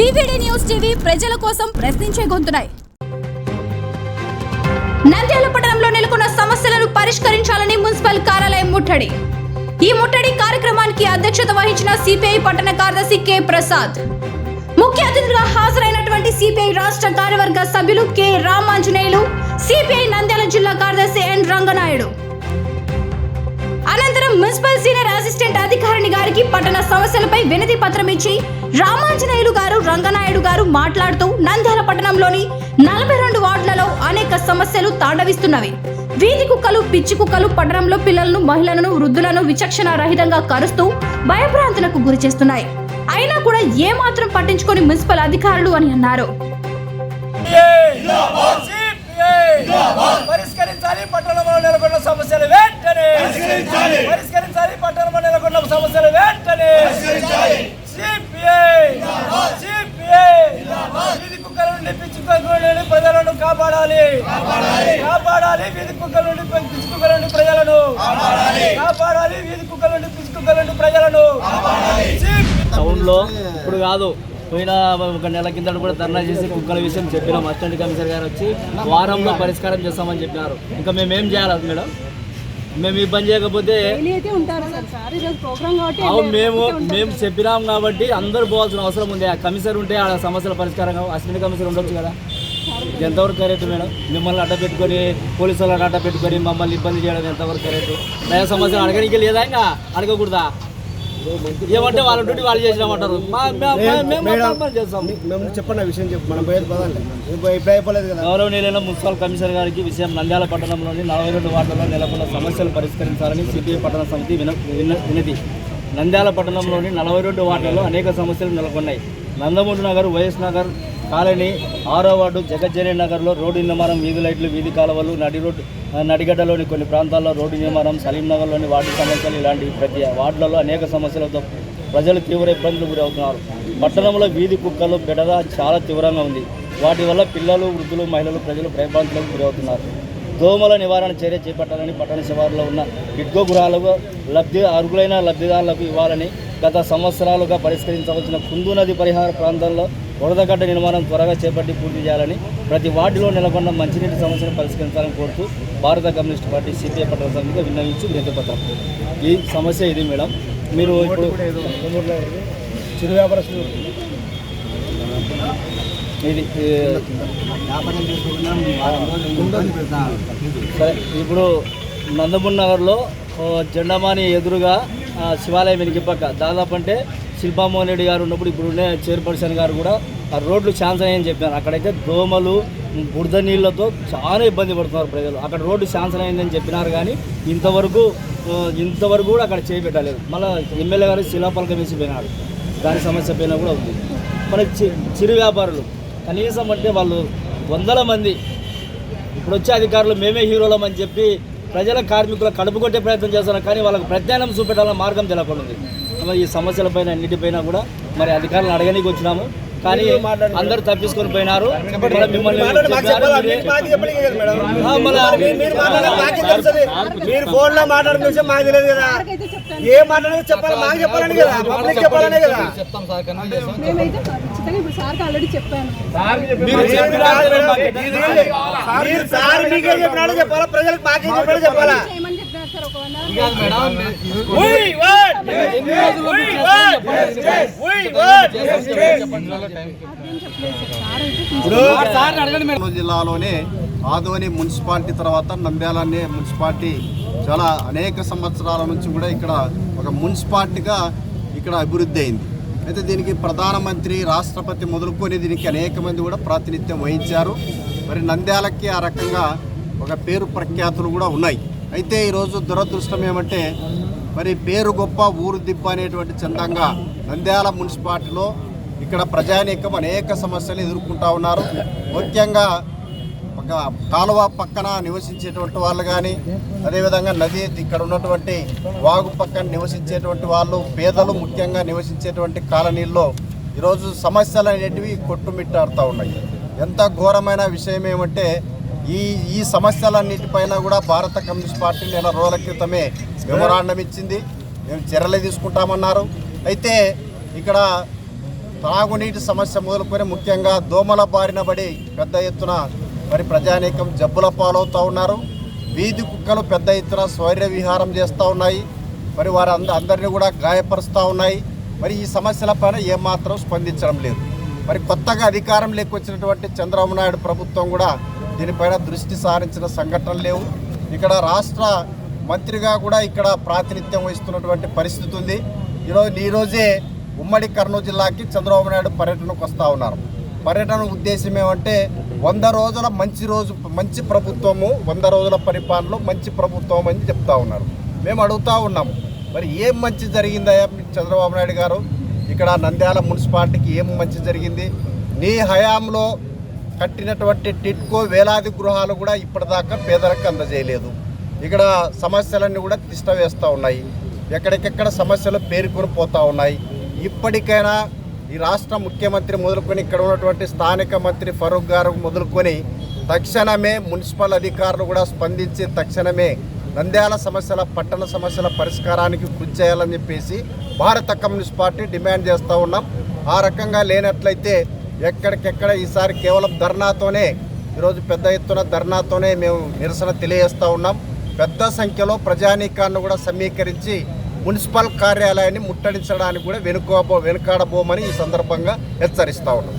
VVD news TV ప్రజల కోసం ప్రశ్నించే గొంతునాయి నంద్యాల పట్టణంలో నెలకొన్న సమస్యలను పరిష్కరించాలని మున్సిపల్ కార్యాలయం ముట్టడి. ఈ ముట్టడి కార్యక్రమానికి అధ్యక్షత వహించిన సిపిఐ పట్టణ కార్యదర్శి కె ప్రసాద్. ముఖ్య అతిథిగా హాజరైనటువంటి సిపిఐ రాష్ట్ర కార్యవర్గ సభ్యులు కె రామాంజనేయులు సిపిఐ నంద్యాల జిల్లా కార్యదర్శి N Ranganaidu. Municipal senior assistant అధికారిని గారికి పట్టణ సమస్యలపై వినతి పత్రం ఇచ్చి రామాంజనేయులు గారు రంగనాయుడు గారు మాట్లాడుతూ నంద్యాల పట్టణంలోని నలభై రెండు వార్డులలో అనేక సమస్యలు తాండవిస్తున్నవి. వీధి కుక్కలు పిచ్చి కుక్కలు పట్టణంలో పిల్లలను మహిళలను వృద్ధులను విచక్షణ రహితంగా కరుస్తూ భయభ్రాంతులకు గురి చేస్తున్నాయి. అయినా కూడా ఏమాత్రం పట్టించుకొని మున్సిపల్ అధికారులు అని అన్నారు. పరిష్కరించాలి పట్టణంలో నెలకొన్న సమస్యలు. వెంటనే పరిష్కరించాలి. పట్టణంలో నెలకొన్న సమస్యలు వెంటనే వీధి కుక్కల నుండి పిచ్చి కుక్కల నుండి ప్రజలను కాపాడాలి. కాపాడాలి. వీధి కుక్కల నుండి పిచ్చి కుక్కల నుండి ప్రజలను. కాపాడాలి. వీధి కుక్కల నుండి పిచ్చి కుక్కల నుండి ప్రజలను. టౌన్లో ఇప్పుడు కాదు పోయిన ఒక నెల కింద కూడా ధర్నా చేసి కుక్కల విషయం చెప్పినాం. అసిస్టెంట్ కమిషనర్ గారు వచ్చి వారంలో పరిష్కారం చేస్తామని చెప్పినారు. ఇంకా మేము ఏం చేయాలి మేడం? మేము పని చేయకపోతే మేము మేము చెప్పినాం కాబట్టి అందరూ పోవాల్సిన అవసరం ఉంది. ఆ కమిషనర్ ఉంటే ఆ సమస్యల పరిష్కారం. అసిస్టెంట్ కమిషనర్ ఉండొచ్చు కదా. ఎంతవరకు కరెక్ట్ మేడం? మిమ్మల్ని అడ్డ పెట్టుకొని పోలీసు వాళ్ళని అడ్డ పెట్టుకొని మమ్మల్ని ఇబ్బంది చేయడం ఎంతవరకు కరెక్ట్? సమస్యలు అడగడానికి లేదా ఇంకా? అడగకూడదా? ఏమంటే వాళ్ళ డ్యూటీ వాళ్ళు చేసినామంటారు. చెప్పండి విషయం చెప్పు. మనం గౌరవనీయులైన మున్సిపల్ కమిషనర్ గారికి విషయం నంద్యాల పట్టణంలోని నలభై రెండు వార్డులలో నెలకొన్న సమస్యలు పరిష్కరించాలని సిపిఐ పట్టణ సమితి విన విన- వినతి నంద్యాల పట్టణంలోని నలభై రెండు వార్డులలో అనేక సమస్యలు నెలకొన్నాయి. నందమూరి నగర్ వైఎస్ నగర్ కాలనీ ఆరో వార్డు జగజ్జని నగర్లో రోడ్డు నిర్మాణం వీధి లైట్లు వీధి కాలువలు నడి రోడ్డు నడిగడ్డలోని కొన్ని ప్రాంతాల్లో రోడ్డు నిర్మాణం సలీం నగర్లోని వార్డు సమస్యలు ఇలాంటి ప్రతి వార్డులలో అనేక సమస్యలతో ప్రజలు తీవ్ర ఇబ్బందులు గురవుతున్నారు. పట్టణంలో వీధి కుక్కలు బెడద చాలా తీవ్రంగా ఉంది. వాటి వల్ల పిల్లలు వృద్ధులు మహిళలు ప్రజలు భయభ్రాంతులకు గురవుతున్నారు. దోమల నివారణ చర్య చేపట్టాలని పట్టణ శివారులో ఉన్న ఇడ్గో గృహాలకు లబ్ధి అర్హులైన లబ్ధిదారులకు ఇవ్వాలని గత సంవత్సరాలుగా పరిష్కరించవలసిన కుందు నది పరిహార ప్రాంతాల్లో వరదగడ్డ నిర్మాణం త్వరగా చేపట్టి పూర్తి చేయాలని ప్రతి వార్డులో నెలకొన్న మంచినీటి సమస్యను పరిష్కరించాలని కోరుతూ భారత కమ్యూనిస్ట్ పార్టీ సిపిఐ పట్టణ సమితిగా విన్నవించి వినతిపత్రం ఈ సమస్య ఇది మేడం. మీరు ఇప్పుడు చిరు వ్యాపారస్తులు. ఇది సరే ఇప్పుడు నందమూరి నగర్లో జెండామాని ఎదురుగా శివాలయం వెనుక పక్క దాదాపు అంటే శిల్పామోహన్ రెడ్డి గారు ఉన్నప్పుడు ఇప్పుడు ఉండే చైర్పర్సన్ గారు కూడా ఆ రోడ్లు శాంక్షన్ అయ్యని చెప్పారు. అక్కడైతే దోమలు బురద నీళ్ళతో చాలా ఇబ్బంది పడుతున్నారు ప్రజలు. అక్కడ రోడ్డు శాంక్షన్ అయిందని చెప్పినారు కానీ ఇంతవరకు ఇంతవరకు కూడా అక్కడ చేపెట్టలేదు. మళ్ళీ ఎమ్మెల్యే గారు శిలాపలకం వేసిపోయినారు. దాని సమస్య పైన కూడా ఉంది. మన చి- చిరు వ్యాపారులు కనీసం అంటే వాళ్ళు వందల మంది ఇప్పుడు వచ్చే అధికారులు మేమే హీరోలం అని చెప్పి ప్రజల కార్మికుల కడుపు కొట్టే ప్రయత్నం చేస్తున్నారు. కానీ వాళ్ళకి ప్రత్యామ్నాయం చూపెట్టాలన్న మార్గం తెలకుండా ఉంది ఈ సమస్యలపైన అన్నిటిపైన కూడా మరి అధికారులను అడగనీకి వచ్చినాము. కానీ అందరూ తప్పించుకొని పోయినారు. మరి ఫోన్లో మాట్లాడిన విషయం మాకు తెలియదు కదా. ఏ మాట్లాడేది చెప్పాలి. మాకు చెప్పాలని కదా. పబ్లిక్ చెప్పాలనే కదా. మేమైతే ఖచ్చితంగా ఇప్పుడు సార్కి ఆల్రెడీ చెప్పాను. మీరు చెప్పినారు మాకు మీరు సార్ మీకే చెప్పినాడు చెప్పాలా? ప్రజలకు మాకే చెప్పాలో? చెప్పాలా జిల్లాలోనే ఆదోని మున్సిపాలిటీ తర్వాత నంద్యాల అనే మున్సిపాలిటీ చాలా అనేక సంవత్సరాల నుంచి కూడా ఇక్కడ ఒక మున్సిపాలిటీగా ఇక్కడ అభివృద్ధి అయింది. అయితే దీనికి ప్రధానమంత్రి రాష్ట్రపతి మొదలుకొని దీనికి అనేక మంది కూడా ప్రాతినిధ్యం వహించారు. మరి నంద్యాలకి ఆ రకంగా ఒక పేరు ప్రఖ్యాతులు కూడా ఉన్నాయి. అయితే ఈరోజు దురదృష్టం ఏమంటే మరి పేరు గొప్ప ఊరు దిబ్బ అనేటువంటి చందంగా నంద్యాల మున్సిపాలిటీలో ఇక్కడ ప్రజానీకం అనేక సమస్యలు ఎదుర్కొంటా ఉన్నారు. ముఖ్యంగా ఒక కాలువ పక్కన నివసించేటువంటి వాళ్ళు కానీ అదేవిధంగా నది ఇక్కడ ఉన్నటువంటి వాగు పక్కన నివసించేటువంటి వాళ్ళు పేదలు ముఖ్యంగా నివసించేటువంటి కాలనీల్లో ఈరోజు సమస్యలు అనేటివి కొట్టుమిట్టాడుతూ ఉన్నాయి. ఎంత ఘోరమైన విషయం ఏమంటే ఈ ఈ సమస్యలన్నిటిపైన కూడా భారత కమ్యూనిస్ట్ పార్టీ నెల రోజుల క్రితమే మెమొరాండం ఇచ్చింది. మేము చర్యలు తీసుకుంటామన్నారు. అయితే ఇక్కడ తాగునీటి సమస్య మొదలుకొని ముఖ్యంగా దోమల బారిన పడి పెద్ద ఎత్తున మరి ప్రజానీకం జబ్బుల పాలవుతూ ఉన్నారు. వీధి కుక్కలు పెద్ద ఎత్తున స్వైర్య విహారం చేస్తూ ఉన్నాయి. మరి వారు అంద అందరినీ కూడా గాయపరుస్తూ ఉన్నాయి. మరి ఈ సమస్యలపైన ఏమాత్రం స్పందించడం లేదు. మరి కొత్తగా అధికారం వచ్చినటువంటి చంద్రబాబు నాయుడు ప్రభుత్వం కూడా దీనిపైన దృష్టి సారించిన సంఘటనలు లేవు. ఇక్కడ రాష్ట్ర మంత్రిగా కూడా ఇక్కడ ప్రాతినిధ్యం వహిస్తున్నటువంటి పరిస్థితి ఉంది. ఈరోజు ఈరోజే ఉమ్మడి కర్నూలు జిల్లాకి చంద్రబాబు నాయుడు పర్యటనకు వస్తూ ఉన్నారు. పర్యటన ఉద్దేశం ఏమంటే వంద రోజుల మంచి రోజు మంచి ప్రభుత్వము వంద రోజుల పరిపాలనలో మంచి ప్రభుత్వం అని చెప్తా ఉన్నారు. మేము అడుగుతా ఉన్నాము. మరి ఏం మంచి జరిగిందయ్యా చంద్రబాబు నాయుడు గారు? ఇక్కడ నంద్యాల మున్సిపాలిటీకి ఏం మంచి జరిగింది? నీ హయాంలో కట్టినటువంటి టిట్కో వేలాది గృహాలు కూడా ఇప్పటిదాకా పేదలకు అందజేయలేదు. ఇక్కడ సమస్యలన్నీ కూడా తిష్టవేస్తూ ఉన్నాయి. ఎక్కడికెక్కడ సమస్యలు పేరుకొని పోతూ ఉన్నాయి. ఇప్పటికైనా ఈ రాష్ట్ర ముఖ్యమంత్రి మొదలుకొని ఇక్కడ ఉన్నటువంటి స్థానిక మంత్రి ఫరూక్ గారు మొదలుకొని తక్షణమే మున్సిపల్ అధికారులు కూడా స్పందించి తక్షణమే నంద్యాల సమస్యల పట్టణ సమస్యల పరిష్కారానికి కృషి చేయాలని చెప్పేసి భారత కమ్యూనిస్ట్ పార్టీ డిమాండ్ చేస్తూ ఉన్నాం. ఆ రకంగా లేనట్లయితే ఎక్కడికెక్కడ ఈసారి కేవలం ధర్నాతోనే ఈరోజు పెద్ద ఎత్తున ధర్నాతోనే మేము నిరసన తెలియజేస్తూ ఉన్నాం. పెద్ద సంఖ్యలో ప్రజానీకాన్ని కూడా సమీకరించి మున్సిపల్ కార్యాలయాన్ని ముట్టడించడానికి కూడా వెనుకోబో వెనుకాడబోమని ఈ సందర్భంగా హెచ్చరిస్తూ ఉన్నాం.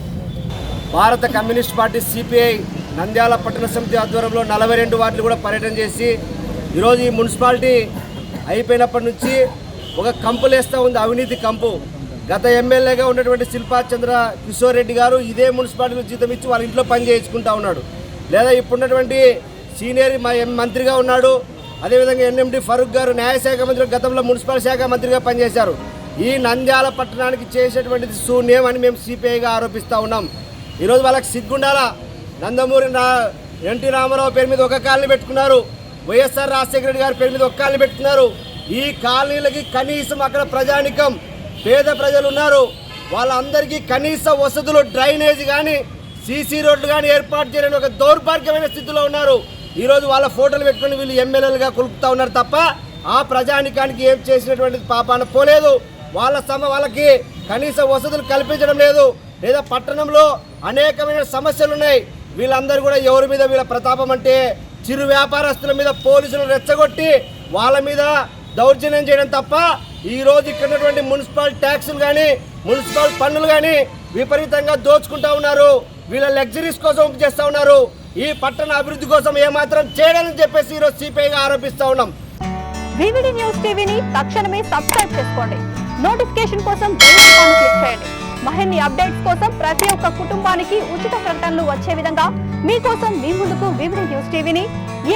భారత కమ్యూనిస్ట్ పార్టీ సిపిఐ నంద్యాల పట్టణ సమితి ఆధ్వర్యంలో నలభై రెండు వార్డులు కూడా పర్యటన చేసి ఈరోజు ఈ మున్సిపాలిటీ అయిపోయినప్పటి నుంచి ఒక కంపు లేస్తూ ఉంది అవినీతి కంపు. గత ఎమ్మెల్యేగా ఉన్నటువంటి శిల్పా చంద్ర కిషోర్ రెడ్డి గారు ఇదే మున్సిపాలిటీలో జీతం ఇచ్చి వాళ్ళ ఇంట్లో పని చేయించుకుంటా ఉన్నాడు. లేదా ఇప్పుడున్నటువంటి సీనియర్ మా మంత్రిగా ఉన్నాడు. అదేవిధంగా ఎన్ఎండి ఫరూక్ గారు న్యాయశాఖ మంత్రి గతంలో మున్సిపల్ శాఖ మంత్రిగా పనిచేశారు. ఈ నంద్యాల పట్టణానికి చేసేటువంటిది శూన్యం అని మేము సిపిఐగా ఆరోపిస్తూ ఉన్నాం. ఈరోజు వాళ్ళకి సిగ్గుండాల. నందమూరి ఎన్టీ రామారావు పేరు మీద ఒక కాలనీ పెట్టుకున్నారు. వైఎస్ఆర్ రాజశేఖర రెడ్డి గారి పేరు మీద ఒక కాలనీ పెట్టుకున్నారు. ఈ కాలనీలకి కనీసం అక్కడ ప్రజానికం పేద ప్రజలు ఉన్నారు వాళ్ళందరికీ కనీస వసతులు డ్రైనేజ్ కానీ సీసీ రోడ్లు కానీ ఏర్పాటు చేయలేని ఒక దౌర్భాగ్యమైన స్థితిలో ఉన్నారు. ఈరోజు వాళ్ళ ఫోటోలు పెట్టుకొని వీళ్ళు ఎమ్మెల్యేలుగా కొలుపుతా ఉన్నారు తప్ప ఆ ప్రజానికానికి ఏం చేసినటువంటి పాపాన పోలేదు. వాళ్ళ సమ వాళ్ళకి కనీస వసతులు కల్పించడం లేదు. లేదా పట్టణంలో అనేకమైన సమస్యలు ఉన్నాయి. వీళ్ళందరూ కూడా ఎవరి మీద వీళ్ళ ప్రతాపం అంటే చిరు వ్యాపారస్తుల మీద పోలీసులు రెచ్చగొట్టి వాళ్ళ మీద దౌర్జన్యం చేయడం తప్ప ఈ రోజు ఇక్కడ ఉన్నటువంటి మున్సిపల్ ట్యాక్సులు కానీ మున్సిపల్ పన్నులు కానీ విపరీతంగా దోచుకుంటా ఉన్నారు. వీళ్ళ లగ్జరీస్ కోసం చేస్తూ ఉన్నారు. ఈ పట్టణ అభివృద్ధి కోసం ఏమాత్రం చేయడని చెప్పేసి ఈరోజు సిపిఐగా ఆరోపిస్తూ ఉన్నాం. వివిడి న్యూస్ టీవీని తక్షణమే సబ్స్క్రైబ్ చేసుకోండి. నోటిఫికేషన్ కోసం బెల్ ఐకాన్ క్లిక్ చేయండి. మరిన్ని అప్డేట్స్ కోసం ప్రతి ఒక్క కుటుంబానికి ఉచిత ప్రకటనలు వచ్చే విధంగా మీకోసం మీ ముందుకు వివిడి న్యూస్ టీవీని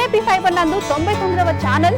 ఏపీ ఫైబర్ నందు తొంభై తొమ్మిదవ ఛానల్